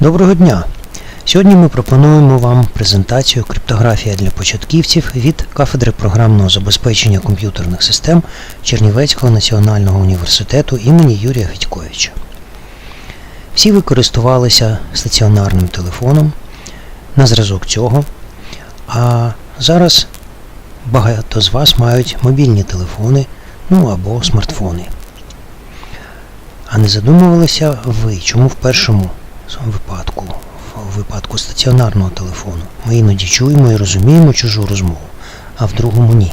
Доброго дня! Сьогодні ми пропонуємо вам презентацію Криптографія для початківців від кафедри програмного забезпечення комп'ютерних систем Чернівецького національного університету імені Юрія Федьковича. Всі ви користувалися стаціонарним телефоном на зразок цього, а зараз багато з вас мають мобільні телефони, ну або смартфони. А не задумувалися ви, чому в першому випадку, в випадку стаціонарного телефону, ми іноді чуємо і розуміємо чужу розмову, а в другому ні.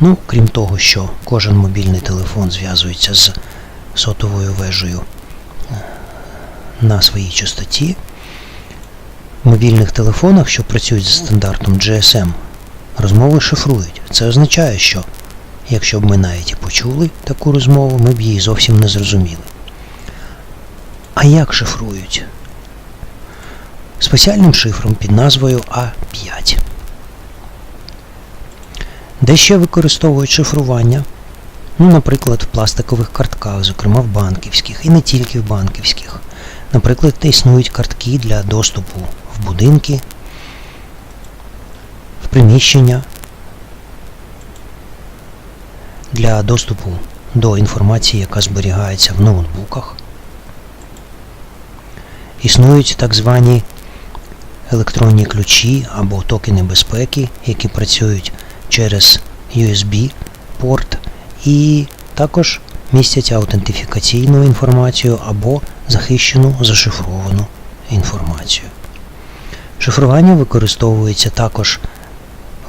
Ну, крім того, що кожен мобільний телефон зв'язується з сотовою вежею е, на своїй частоті, в мобільних телефонах, що працюють за стандартом GSM, розмови шифрують. Це означає, що якщо б ми навіть і почули таку розмову, ми б її зовсім не зрозуміли. А як шифрують? Спеціальним шифром під назвою А5. Де ще використовують шифрування? Ну, наприклад, в пластикових картках, зокрема в банківських, і не тільки в банківських. Наприклад, існують картки для доступу в будинки, в приміщення, для доступу до інформації, яка зберігається в ноутбуках. Існують так звані електронні ключі або токени безпеки, які працюють через USB порт і також містять аутентифікаційну інформацію або захищену зашифровану інформацію. Шифрування використовується також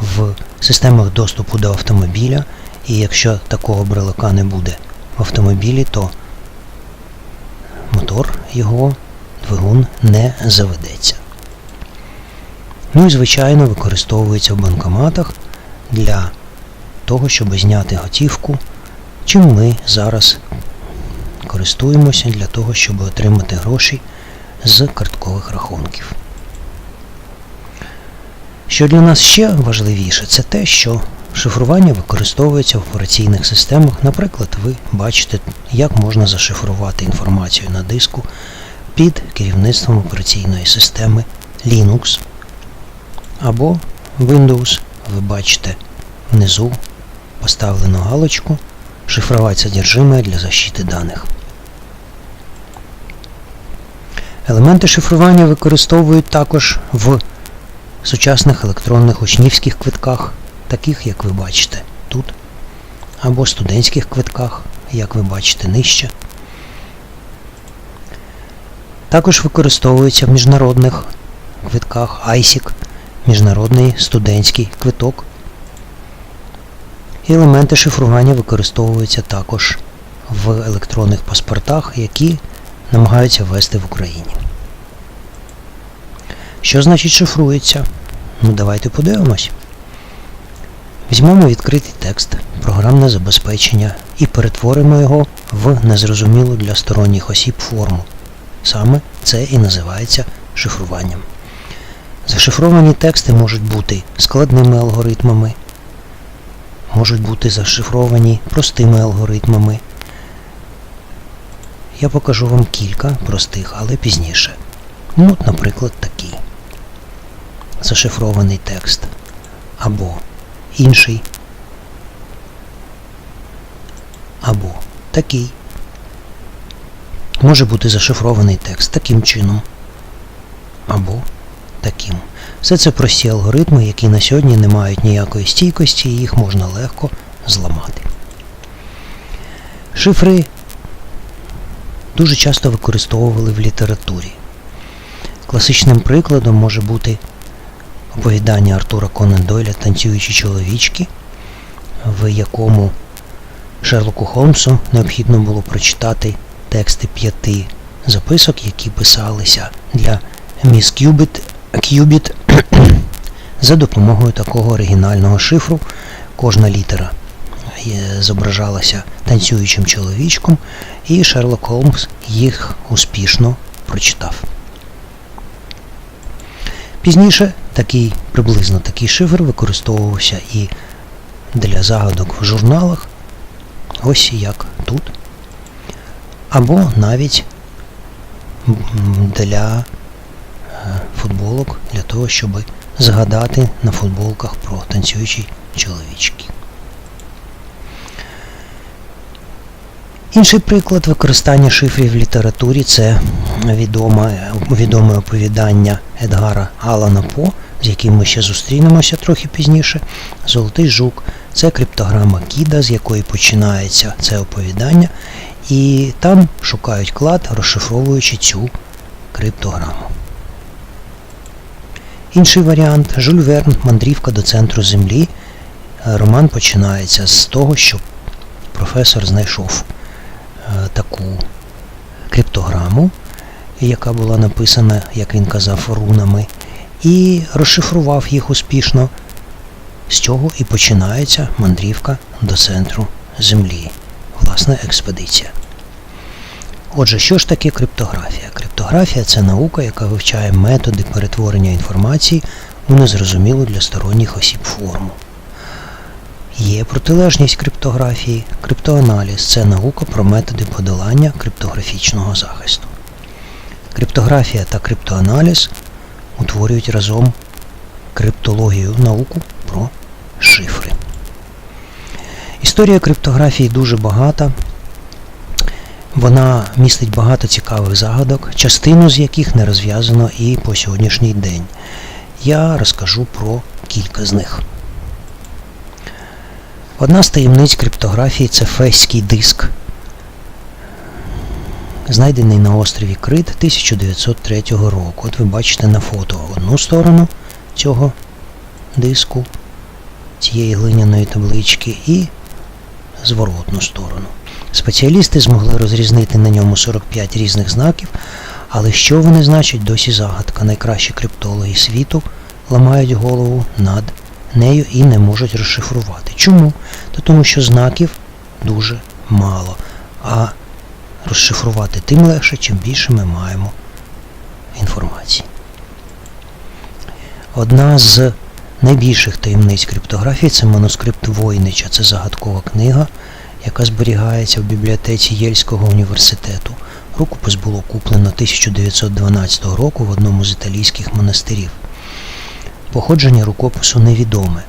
в системах доступу до автомобіля, і якщо такого брелока не буде в автомобілі, то мотор його двигун не заведеться. Ну і, звичайно, використовується в банкоматах для того, щоб зняти готівку, чим ми зараз користуємося для того, щоб отримати гроші з карткових рахунків. Що для нас ще важливіше, це те, що шифрування використовується в операційних системах. Наприклад, ви бачите, як можна зашифрувати інформацію на диску під керівництвом операційної системи Linux або Windows. Ви бачите внизу поставлену галочку шифровать содержимое для защити даних. Елементи шифрування використовують також в сучасних електронних учнівських квитках, таких як ви бачите тут, або студентських квитках, як ви бачите нижче. Також використовується в міжнародних квитках ISIC, міжнародний студентський квиток. Елементи шифрування використовуються також в електронних паспортах, які намагаються ввести в Україні. Що значить шифрується? Ну давайте подивимось. Візьмемо відкритий текст, програмне забезпечення і перетворимо його в незрозумілу для сторонніх осіб форму. Саме це і називається шифруванням. Зашифровані тексти можуть бути складними алгоритмами, можуть бути зашифровані простими алгоритмами. Я покажу вам кілька простих, але пізніше. Ну, наприклад, такий зашифрований текст або інший, або такий. Може бути зашифрований текст таким чином або таким. Все це прості алгоритми, які на сьогодні не мають ніякої стійкості і їх можна легко зламати. Шифри дуже часто використовували в літературі. Класичним прикладом може бути оповідання Артура Конан Дойля Танцюючі чоловічки, в якому Шерлоку Холмсу необхідно було прочитати тексти п'яти записок, які писалися для міс Кюбіт, Кюбіт за допомогою такого оригінального шифру. Кожна літера зображалася танцюючим чоловічком, і Шерлок Холмс їх успішно прочитав. Пізніше такий, приблизно такий шифр використовувався і для загадок в журналах, ось як тут або навіть для е, футболок, для того, щоб згадати на футболках про танцюючі чоловічки. Інший приклад використання шифрів в літературі це відоме, відоме оповідання Едгара Алана По, з яким ми ще зустрінемося трохи пізніше. Золотий жук це криптограма Кіда, з якої починається це оповідання, і там шукають клад, розшифровуючи цю криптограму. Інший варіант Жюль Верн Мандрівка до центру Землі. Е, Роман починається з того, що професор знайшов е, таку криптограму, яка була написана, як він казав, рунами, і розшифрував їх успішно. З цього і починається мандрівка до центру Землі, власне, експедиція. Отже, що ж таке криптографія? Криптографія це наука, яка вивчає методи перетворення інформації у незрозумілу для сторонніх осіб форму. Є протилежність криптографії. Криптоаналіз це наука про методи подолання криптографічного захисту. Криптографія та криптоаналіз утворюють разом криптологію науку про шифри. Історія криптографії дуже багата. Вона містить багато цікавих загадок, частину з яких не розв'язано і по сьогоднішній день. Я розкажу про кілька з них. Одна з таємниць криптографії це фейський диск, знайдений на острові Крит 1903 року. От ви бачите на фото одну сторону цього диску, цієї глиняної таблички, і зворотну сторону. Спеціалісти змогли розрізнити на ньому 45 різних знаків, але що вони значать, досі загадка. Найкращі криптологи світу ламають голову над нею і не можуть розшифрувати. Чому? Та тому що знаків дуже мало. А розшифрувати тим легше, чим більше ми маємо інформації. Одна з найбільших таємниць криптографії це манускрипт Войнича. Це загадкова книга, яка зберігається в бібліотеці Єльського університету. Рукопис було куплено 1912 року в одному з італійських монастирів. Походження рукопису невідоме.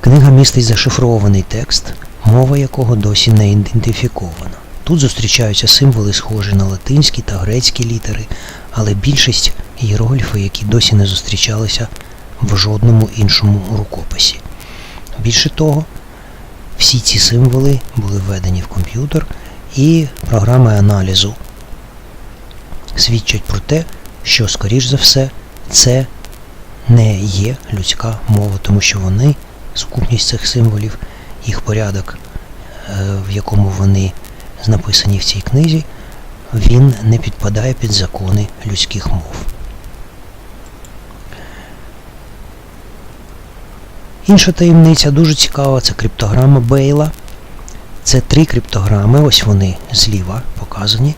Книга містить зашифрований текст, мова якого досі не ідентифікована. Тут зустрічаються символи, схожі на латинські та грецькі літери, але більшість ієрогліфи, які досі не зустрічалися в жодному іншому рукописі. Більше того, всі ці символи були введені в комп'ютер, і програми аналізу свідчать про те, що, скоріш за все, це не є людська мова, тому що вони, сукупність цих символів, їх порядок, е, в якому вони написані в цій книзі, він не підпадає під закони людських мов. Інша таємниця дуже цікава, це криптограма Бейла. Це три криптограми, ось вони зліва показані,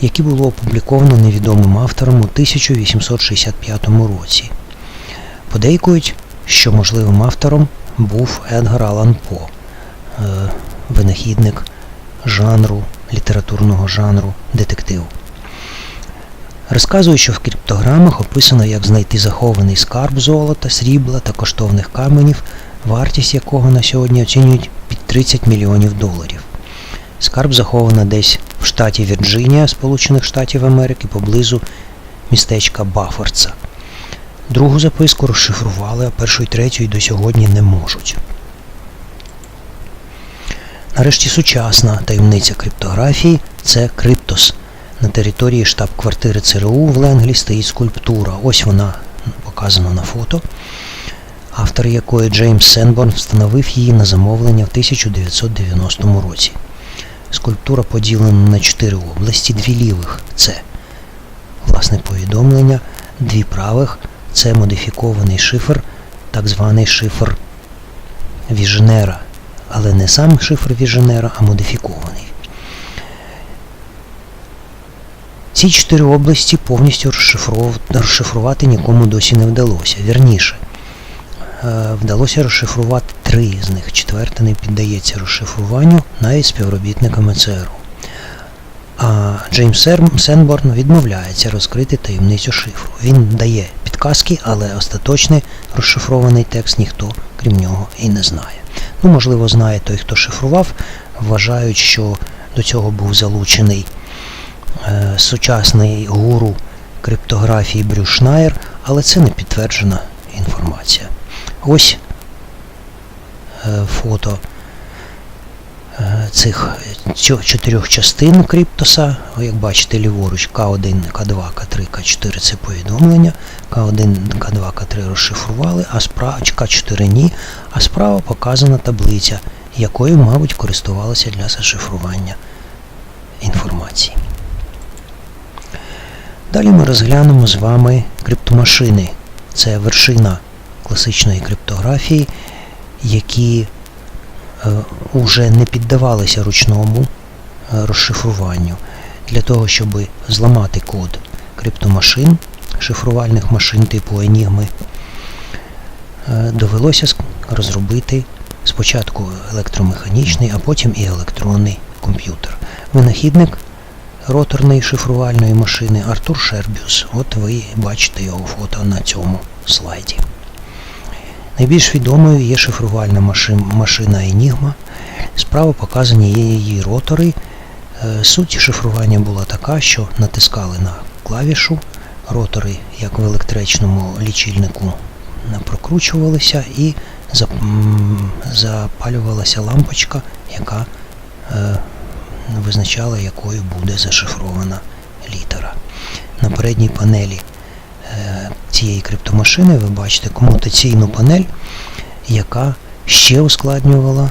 які було опубліковано невідомим автором у 1865 році. Подейкують, що можливим автором був Едгар Алан По, е, винахідник жанру, літературного жанру детектив. Розказують, що в криптограмах описано, як знайти захований скарб золота, срібла та коштовних каменів, вартість якого на сьогодні оцінюють під 30 мільйонів доларів. Скарб заховано десь в штаті Вірджинія, Сполучених Штатів Америки, поблизу містечка Баффордса. Другу записку розшифрували, а першу і третю і до сьогодні не можуть. Нарешті сучасна таємниця криптографії це Криптос. На території штаб-квартири ЦРУ в Ленглі стоїть скульптура. Ось вона показана на фото, автор якої Джеймс Сенборн встановив її на замовлення в 1990 році. Скульптура поділена на чотири області, дві лівих це власне повідомлення, дві правих це модифікований шифр, так званий шифр Віженера, але не сам шифр Віженера, а модифікований. Ці чотири області повністю розшифрувати нікому досі не вдалося. Вірніше, е, вдалося розшифрувати три з них. Четверта не піддається розшифруванню навіть співробітниками ЦРУ. А Джеймс Сенборн відмовляється розкрити таємницю шифру. Він дає підказки, але остаточний розшифрований текст ніхто, крім нього, і не знає. Ну, можливо, знає той, хто шифрував. Вважають, що до цього був залучений сучасний гуру криптографії Шнайер, але це не підтверджена інформація. Ось е, фото е, цих чо- чотирьох частин Криптоса. Як бачите, ліворуч К1, К2, К3, К4 це повідомлення. К1, К2, К3 розшифрували, а справа К4 ні. А справа показана таблиця, якою, мабуть, користувалися для зашифрування інформації. Далі ми розглянемо з вами криптомашини. Це вершина класичної криптографії, які е, уже не піддавалися ручному е, розшифруванню. Для того, щоб зламати код криптомашин, шифрувальних машин типу Enigma, е, довелося розробити спочатку електромеханічний, а потім і електронний комп'ютер. Винахідник роторної шифрувальної машини Артур Шербіус. От ви бачите його фото на цьому слайді. Найбільш відомою є шифрувальна машина Enigma. Справа показані її ротори. Е, Суть шифрування була така, що натискали на клавішу, ротори, як в електричному лічильнику, прокручувалися і запалювалася лампочка, яка е, визначала, якою буде зашифрована літера. На передній панелі е, цієї криптомашини ви бачите комутаційну панель, яка ще ускладнювала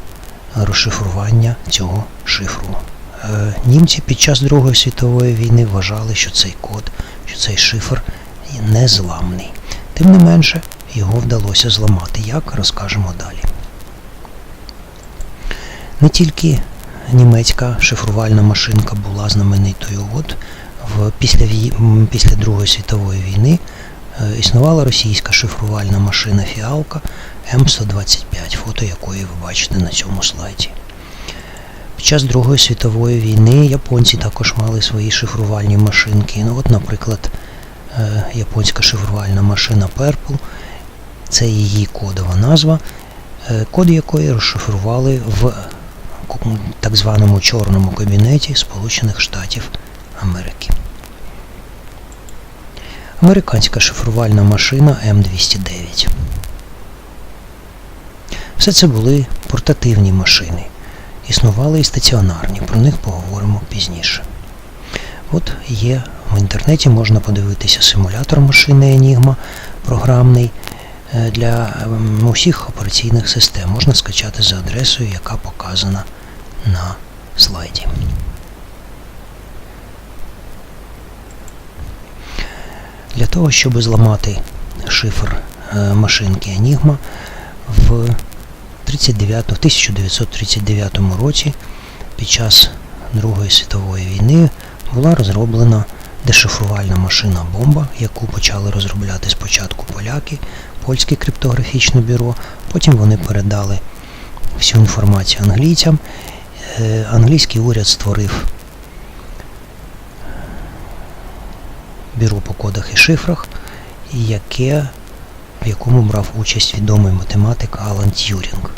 розшифрування цього шифру. Е, Німці під час Другої світової війни вважали, що цей код, що цей шифр незламний. Тим не менше, його вдалося зламати. Як розкажемо далі. Не тільки німецька шифрувальна машинка була знаменитою. От в, після, після Другої світової війни е, існувала російська шифрувальна машина Фіалка М125, фото якої ви бачите на цьому слайді. Під час Другої світової війни японці також мали свої шифрувальні машинки. Ну, от, наприклад, е, японська шифрувальна машина Purple, це її кодова назва, е, код якої розшифрували в так званому чорному кабінеті Сполучених Штатів Америки. Американська шифрувальна машина М209. Все це були портативні машини. Існували і стаціонарні, про них поговоримо пізніше. От є в інтернеті можна подивитися симулятор машини Enigma програмний е, для ем, усіх операційних систем. Можна скачати за адресою, яка показана на слайді. Для того, щоб зламати шифр е, машинки Enigma в 39, в 1939 році під час Другої світової війни була розроблена дешифрувальна машина бомба, яку почали розробляти спочатку поляки, польське криптографічне бюро, потім вони передали всю інформацію англійцям. Е, Англійський уряд створив бюро по кодах і шифрах, яке, в якому брав участь відомий математик Алан Т'юрінг.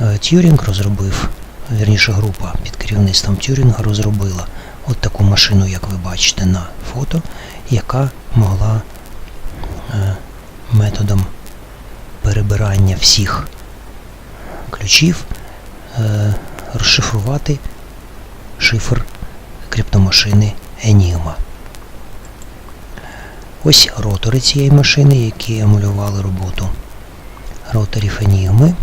Е, Т'юрінг розробив, вірніше група під керівництвом Т'юрінга розробила от таку машину, як ви бачите на фото, яка могла е, методом перебирання всіх ключів розшифрувати шифр криптомашини Enigma. Ось ротори цієї машини, які емулювали роботу роторів Enigma.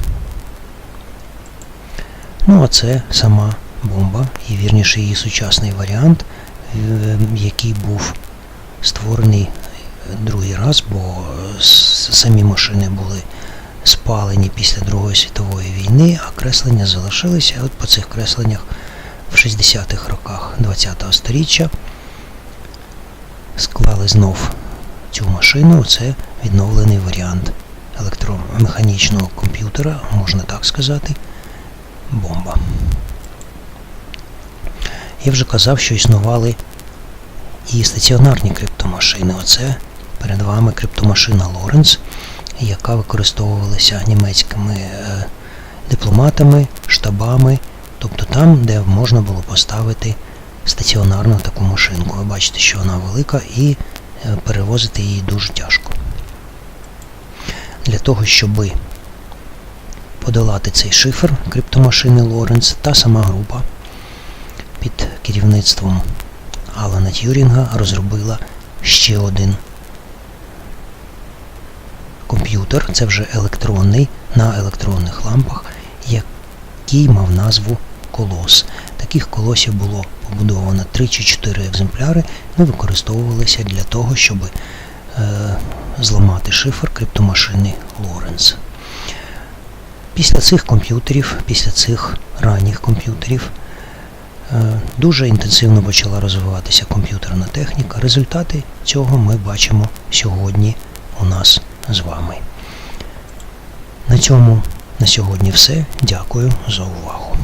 Ну, а це сама бомба, і вірніше її сучасний варіант, е, який був створений другий раз, бо самі машини були спалені після Другої світової війни, а креслення залишилися. От по цих кресленнях в 60-х роках ХХ століття склали знов цю машину. Це відновлений варіант електромеханічного комп'ютера, можна так сказати, бомба. Я вже казав, що існували і стаціонарні криптомашини. Оце перед вами криптомашина Лоренц, яка використовувалася німецькими е, дипломатами, штабами, тобто там, де можна було поставити стаціонарну таку машинку. Ви бачите, що вона велика і е, перевозити її дуже тяжко. Для того, щоб подолати цей шифр криптомашини Лоренц, та сама група під керівництвом Алана Тюрінга розробила ще один комп'ютер, це вже електронний, на електронних лампах, який мав назву Колос. Таких колосів було побудовано 3 чи 4 екземпляри, і використовувалися для того, щоб е, зламати шифр криптомашини Лоренц. Після цих комп'ютерів, після цих ранніх комп'ютерів, е, дуже інтенсивно почала розвиватися комп'ютерна техніка. Результати цього ми бачимо сьогодні у нас з вами. На цьому на сьогодні все. Дякую за увагу.